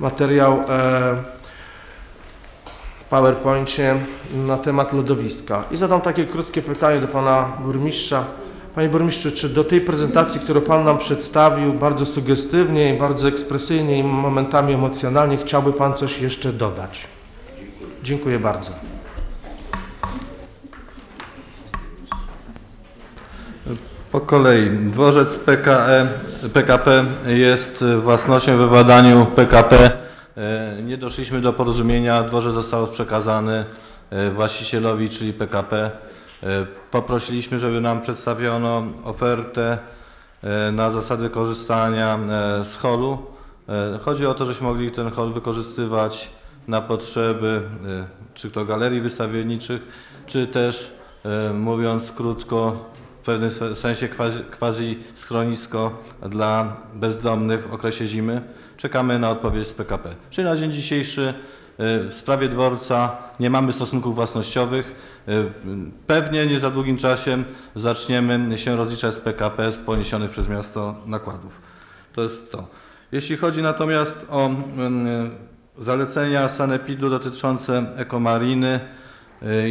materiał e, PowerPoincie na temat lodowiska. I zadam takie krótkie pytanie do Pana Burmistrza. Panie Burmistrzu, czy do tej prezentacji, którą Pan nam przedstawił, bardzo sugestywnie i bardzo ekspresyjnie i momentami emocjonalnie, chciałby Pan coś jeszcze dodać? Dziękuję bardzo. Po kolei. Dworzec PKE, PKP jest własnością we władaniu PKP. E, Nie doszliśmy do porozumienia. Dworzec został przekazany e, właścicielowi, czyli PKP. E, Poprosiliśmy, żeby nam przedstawiono ofertę na zasady korzystania z holu. Chodzi o to, żeśmy mogli ten hol wykorzystywać na potrzeby czy to galerii wystawienniczych, czy też mówiąc krótko, w pewnym se- sensie quasi, quasi schronisko dla bezdomnych w okresie zimy. Czekamy na odpowiedź z PKP. Czyli na dzień dzisiejszy e, w sprawie dworca nie mamy stosunków własnościowych. E, Pewnie nie za długim czasie zaczniemy się rozliczać z PKP z poniesionych przez miasto nakładów. To jest to. Jeśli chodzi natomiast o mm, zalecenia sanepidu dotyczące ekomariny, y,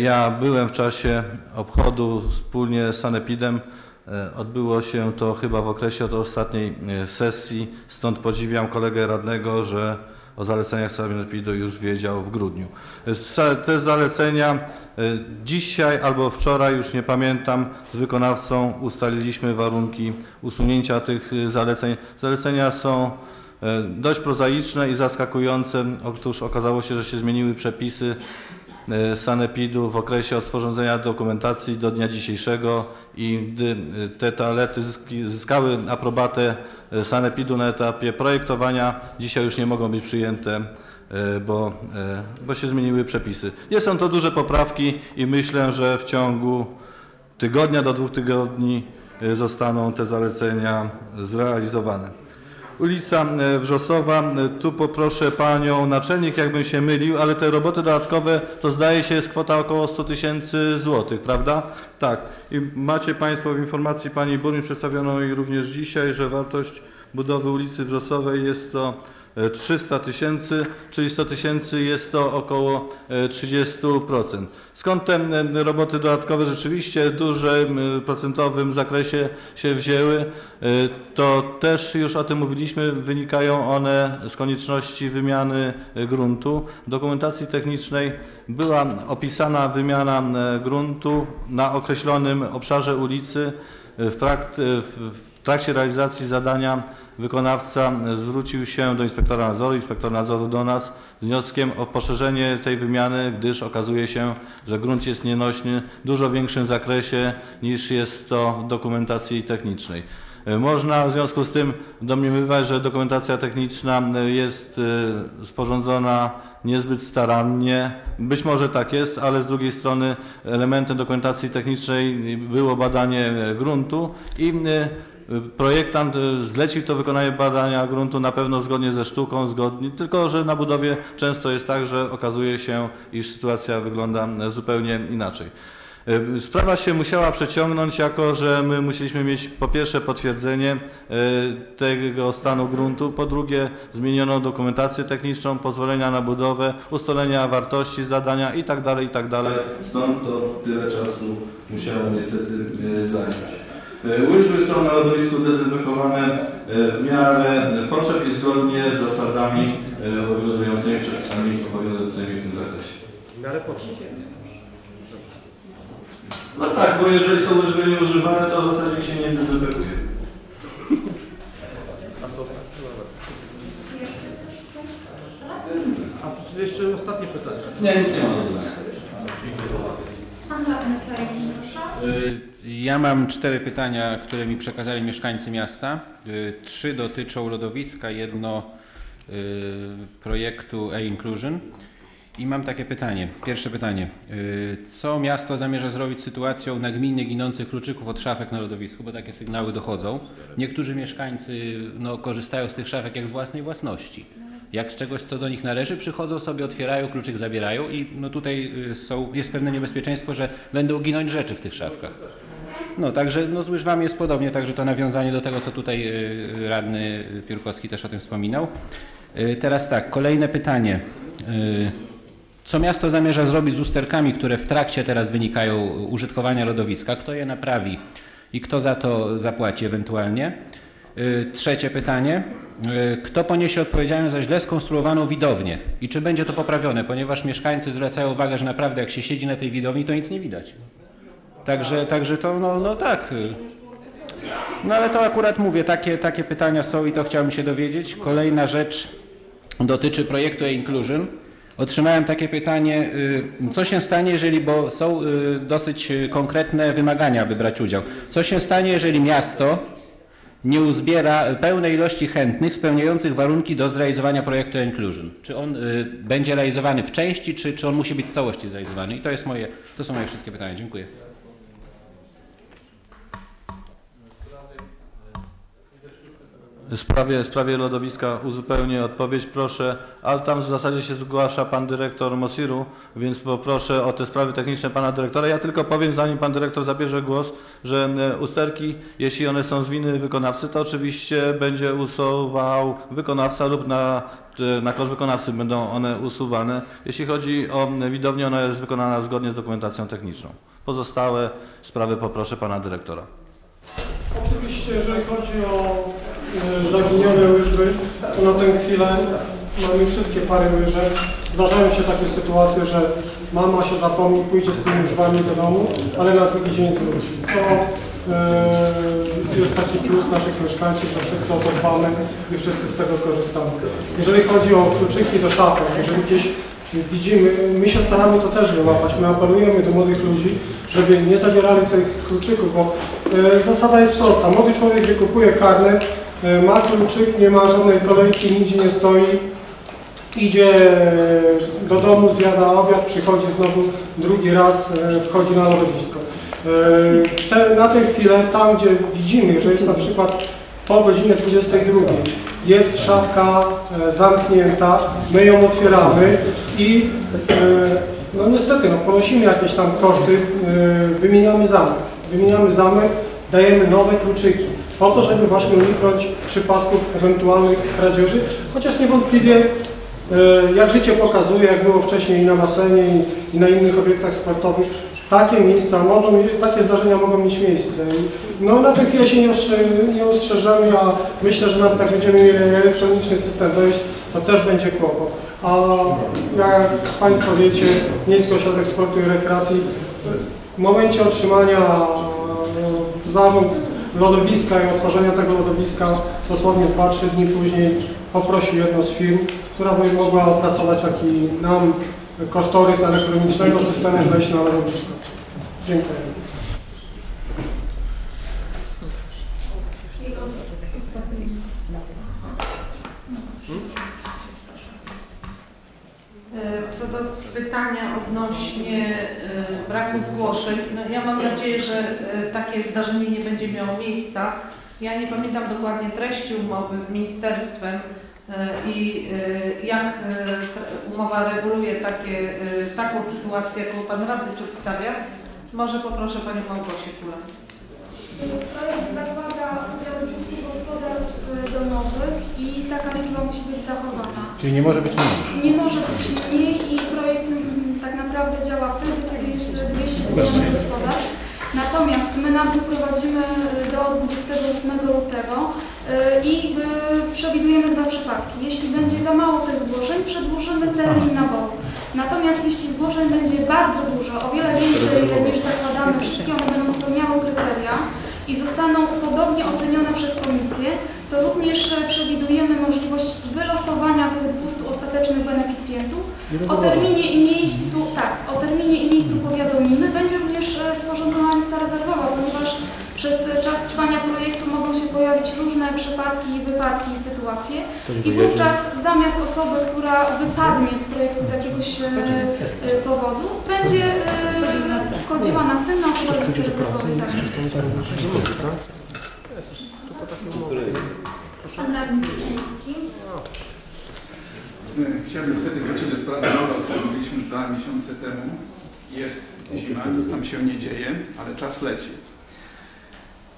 ja byłem w czasie obchodu wspólnie z sanepidem. Y, Odbyło się to chyba w okresie od ostatniej y, sesji, stąd podziwiam kolegę radnego, że o zaleceniach sanepidu już wiedział w grudniu. Y, Te zalecenia y, dzisiaj albo wczoraj, już nie pamiętam, z wykonawcą ustaliliśmy warunki usunięcia tych y, zaleceń. Zalecenia są dość prozaiczne i zaskakujące. Otóż okazało się, że się zmieniły przepisy sanepidu w okresie od sporządzenia dokumentacji do dnia dzisiejszego i gdy e, te toalety zyskały aprobatę e, sanepidu na etapie projektowania, dzisiaj już nie mogą być przyjęte e, bo, e, bo się zmieniły przepisy. Nie są to duże poprawki i myślę, że w ciągu tygodnia do dwóch tygodni e, zostaną te zalecenia zrealizowane. Ulica e, Wrzosowa, e, tu poproszę Panią Naczelnik, jakbym się mylił, ale te roboty dodatkowe to zdaje się jest kwota około 100 tysięcy złotych, prawda? Tak. I macie Państwo w informacji Pani Burmistrz przedstawionej również dzisiaj, że wartość budowy ulicy Wrzosowej jest to e, 300 tysięcy, czyli 100 tysięcy jest to około e, 30%. Skąd te roboty dodatkowe rzeczywiście w dużym e, procentowym zakresie się wzięły? E, To też już o tym mówiliśmy, wynikają one z konieczności wymiany e, gruntu. W dokumentacji technicznej była opisana wymiana e, gruntu na określonym obszarze ulicy. E, W, prakt, e, w, w trakcie realizacji zadania wykonawca zwrócił się do inspektora nadzoru, inspektor nadzoru do nas z wnioskiem o poszerzenie tej wymiany, gdyż okazuje się, że grunt jest nienośny w dużo większym zakresie niż jest to w dokumentacji technicznej. Można w związku z tym domniemywać, że dokumentacja techniczna jest e, sporządzona niezbyt starannie. Być może tak jest, ale z drugiej strony elementem dokumentacji technicznej było badanie e, gruntu i e, Projektant e, zlecił to wykonanie badania gruntu na pewno zgodnie ze sztuką, zgodnie, tylko że na budowie często jest tak, że okazuje się, iż sytuacja wygląda e, zupełnie inaczej. E, Sprawa się musiała przeciągnąć, jako że my musieliśmy mieć po pierwsze potwierdzenie tego stanu gruntu, po drugie zmieniono dokumentację techniczną, pozwolenia na budowę, ustalenia wartości zadania i tak dalej, i tak. Stąd to tyle czasu musiało niestety zająć. E, Łyżwy są na lodowisku dezynfekowane e, w miarę potrzeb i zgodnie z zasadami e, obowiązującymi, przepisami obowiązującymi w tym zakresie. W miarę potrzeb. No tak, bo jeżeli są łyżwy nieużywane, to w zasadzie się nie dezynfekuje. A jeszcze ostatnie pytanie. Nie, nic nie ma do dodania. Pan radny Krajewski, proszę. Y, Ja mam cztery pytania, które mi przekazali mieszkańcy miasta. Y, Trzy dotyczą lodowiska, jedno y, projektu e-inclusion. I mam takie pytanie. Pierwsze pytanie. Y, Co miasto zamierza zrobić z sytuacją nagminnie ginących kluczyków od szafek na lodowisku, bo takie sygnały dochodzą. Niektórzy mieszkańcy no, korzystają z tych szafek jak z własnej własności. Jak z czegoś, co do nich należy, przychodzą sobie, otwierają, kluczyk zabierają i no, tutaj y, są, jest pewne niebezpieczeństwo, że będą ginąć rzeczy w tych szafkach. No, także no, z łyżwami jest podobnie, także to nawiązanie do tego, co tutaj y, radny Piórkowski też o tym wspominał. Y, Teraz tak, kolejne pytanie. Y, Co miasto zamierza zrobić z usterkami, które w trakcie teraz wynikają użytkowania lodowiska? Kto je naprawi i kto za to zapłaci ewentualnie? Y, Trzecie pytanie. Y, Kto poniesie odpowiedzialność za źle skonstruowaną widownię i czy będzie to poprawione? Ponieważ mieszkańcy zwracają uwagę, że naprawdę jak się siedzi na tej widowni, to nic nie widać. Także, także to, no, no tak. y, no ale to akurat mówię, takie, takie pytania są i to chciałbym się dowiedzieć. Kolejna rzecz dotyczy projektu e-inclusion. Otrzymałem takie pytanie, co się stanie, jeżeli, bo są dosyć konkretne wymagania, aby brać udział. Co się stanie, jeżeli miasto nie uzbiera pełnej ilości chętnych spełniających warunki do zrealizowania projektu e-inclusion? Czy on y, będzie realizowany w części, czy, czy on musi być w całości zrealizowany? I to, jest moje, to są moje wszystkie pytania. Dziękuję. W sprawie, sprawie lodowiska uzupełnię odpowiedź, proszę, ale tam w zasadzie się zgłasza pan dyrektor Mosiru, więc poproszę o te sprawy techniczne pana dyrektora. Ja tylko powiem, zanim pan dyrektor zabierze głos, że e, usterki, jeśli one są z winy wykonawcy, to oczywiście będzie usuwał wykonawca lub na, e, na koszt wykonawcy będą one usuwane. Jeśli chodzi o e, widownię, ona jest wykonana zgodnie z dokumentacją techniczną. Pozostałe sprawy poproszę pana dyrektora. Oczywiście, jeżeli chodzi o zaginione łyżwy, to na tę chwilę mamy wszystkie pary łyżek. Zdarzają się takie sytuacje, że mama się zapomni, pójdzie z tymi łyżwami do domu, ale na drugi dzień zwróci. To e, jest taki plus naszych mieszkańców, że wszyscy o to dbamy i wszyscy z tego korzystamy. Jeżeli chodzi o kluczyki do szafek, jeżeli gdzieś widzimy, my się staramy to też wyłapać. My apelujemy do młodych ludzi, żeby nie zabierali tych kluczyków, bo e, zasada jest prosta. Młody człowiek wykupuje karnet, e, ma kluczyk, nie ma żadnej kolejki, nigdzie nie stoi, idzie e, do domu, zjada obiad, przychodzi znowu drugi raz, e, wchodzi na lodowisko. E, Te, na tę chwilę, tam gdzie widzimy, że jest na przykład po godzinie 22 jest szafka e, zamknięta, my ją otwieramy i e, no niestety no, ponosimy jakieś tam koszty, e, wymieniamy zamek. Wymieniamy zamek, dajemy nowe kluczyki po to, żeby właśnie uniknąć przypadków ewentualnych kradzieży, chociaż niewątpliwie E, Jak życie pokazuje, jak było wcześniej i na basenie i, na innych obiektach sportowych, takie miejsca mogą, takie zdarzenia mogą mieć miejsce. No na tę chwilę się nie, ostrze- ostrzeżemy, a myślę, że nawet jak będziemy mieli elektroniczny system wejść, to też będzie kłopot. A jak Państwo wiecie, Miejski Ośrodek Sportu i Rekreacji w momencie otrzymania e, zarząd lodowiska i otworzenia tego lodowiska dosłownie 2-3 dni później poprosił jedną z firm, która by mogła opracować taki nam kosztorys elektronicznego systemu wejścia na lodowisko. Dziękuję. E, Co do pytania odnośnie e, braku zgłoszeń, no ja mam nadzieję, że e, takie zdarzenie nie będzie miało miejsca. Ja nie pamiętam dokładnie treści umowy z ministerstwem e, i jak umowa reguluje takie, taką sytuację, jaką Pan Radny przedstawia. Może poproszę Panią Małgosię Kulas. Projekt zakłada udział 200 gospodarstw domowych i taka liczba musi być zachowana. Czyli nie może być mniej. Nie może być mniej i projekt mm, tak naprawdę działa wtedy, kiedy jest 220 gospodarstw. Natomiast my nabór prowadzimy do 28 lutego y, i przewidujemy dwa przypadki. Jeśli będzie za mało tych zgłoszeń, przedłużymy termin naboru. Natomiast jeśli zgłoszeń będzie bardzo dużo, o wiele więcej niż zakładamy, wszystkie one będą spełniały kryteria i zostaną podobnie ocenione przez komisję, to również e, przewidujemy możliwość wylosowania tych 200 ostatecznych beneficjentów. O terminie i miejscu, tak, o terminie i miejscu powiadomimy. Będzie również e, sporządzona lista rezerwowa, ponieważ przez e, czas trwania projektu różne przypadki, wypadki i sytuacje. I wówczas zamiast osoby, która wypadnie z projektu z jakiegoś e, e, powodu, będzie wchodziła następna osoba z listy rezerwowej. także. Pan radny Czyczyński. Chciałbym niestety wrócić do sprawy nowa, o której mówiliśmy już dwa miesiące temu. Jest zima, nic tam się nie dzieje, ale czas leci.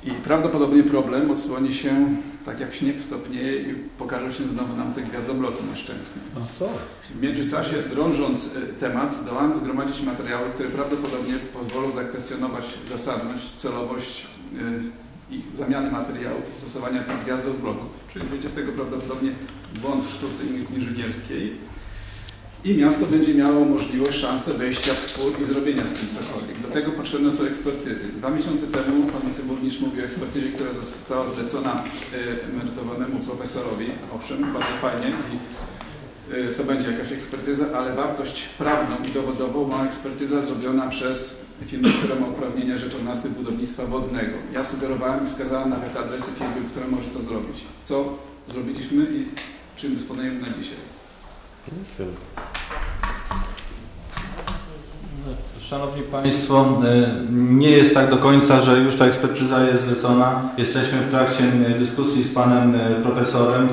I prawdopodobnie problem odsłoni się tak jak śnieg stopnieje i pokażą się znowu nam te gwiazdobloki nieszczęsne. W międzyczasie, drążąc e, temat, zdołałem zgromadzić materiały, które prawdopodobnie pozwolą zakwestionować zasadność, celowość e, i zamiany materiałów, stosowania tych gwiazdobloków. Czyli będzie z tego prawdopodobnie błąd w sztuce inżynierskiej i miasto będzie miało możliwość, szansę wejścia w spór i zrobienia z tym cokolwiek. Do tego potrzebne są ekspertyzy. Dwa miesiące temu pan wiceburmistrz mówił o ekspertyzie, która została zlecona e, emerytowanemu profesorowi. Owszem, bardzo fajnie i e, to będzie jakaś ekspertyza, ale wartość prawną i dowodową ma ekspertyza zrobiona przez firmę, która ma uprawnienia rzeczoznawcy budownictwa wodnego. Ja sugerowałem i wskazałem nawet adresy firmy, która może to zrobić. Co zrobiliśmy i czym dysponujemy na dzisiaj. Szanowni Państwo, y, nie jest tak do końca, że już ta ekspertyza jest zlecona. Jesteśmy w trakcie y, dyskusji z Panem y, Profesorem.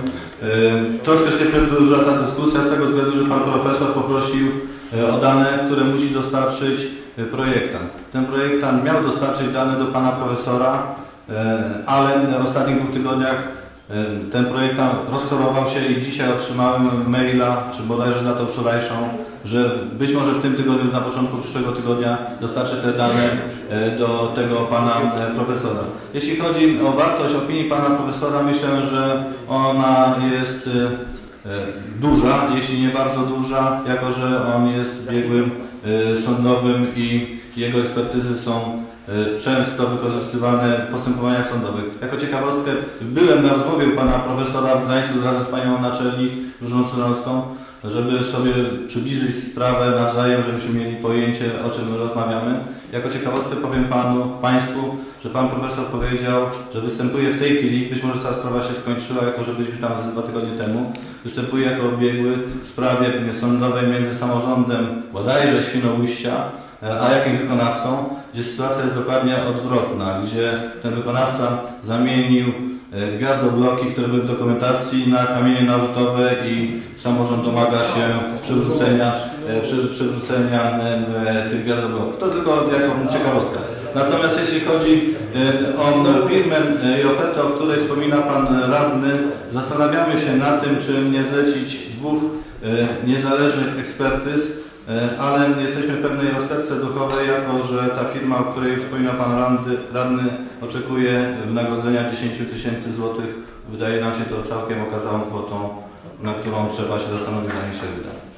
Troszkę się przedłuża ta dyskusja z tego względu, że Pan Profesor poprosił o dane, które musi dostarczyć projektant. Ten projektant miał dostarczyć dane do Pana Profesora, ale w ostatnich dwóch tygodniach ten projektant rozchorował się i dzisiaj otrzymałem maila, czy bodajże za to wczorajszą, że być może w tym tygodniu, na początku przyszłego tygodnia dostarczy te dane e, do tego pana e, profesora. Jeśli chodzi o wartość opinii pana profesora, myślę, że ona jest e, duża, jeśli nie bardzo duża, jako że on jest biegłym sądowym i jego ekspertyzy są e, często wykorzystywane w postępowaniach sądowych. Jako ciekawostkę byłem na rozmowie pana profesora w Gdańsku wraz z panią naczelnik Różą żeby sobie przybliżyć sprawę nawzajem, żebyśmy mieli pojęcie, o czym rozmawiamy. Jako ciekawostkę powiem Panu, Państwu, że Pan Profesor powiedział, że występuje w tej chwili, być może ta sprawa się skończyła, jako że byliśmy tam dwa tygodnie temu, występuje jako biegły w sprawie sądowej między samorządem bodajże Świnoujścia, e, a jakimś wykonawcą, gdzie sytuacja jest dokładnie odwrotna, gdzie ten wykonawca zamienił e, gwiazdobloki, które były w dokumentacji na kamienie narzutowe i samorząd domaga się przywrócenia, e, przy, przywrócenia tych gwiazdobloków. To tylko jako ciekawostka. Natomiast jeśli chodzi e, o firmę e, i ofertę, o której wspomina Pan Radny, zastanawiamy się nad tym, czy nie zlecić dwóch e, niezależnych ekspertyz, ale jesteśmy pewnej rozterce duchowej, jako że ta firma, o której wspomina Pan Radny, radny oczekuje wynagrodzenia 10 tysięcy złotych. Wydaje nam się to całkiem okazałą kwotą, na którą trzeba się zastanowić, zanim się wyda.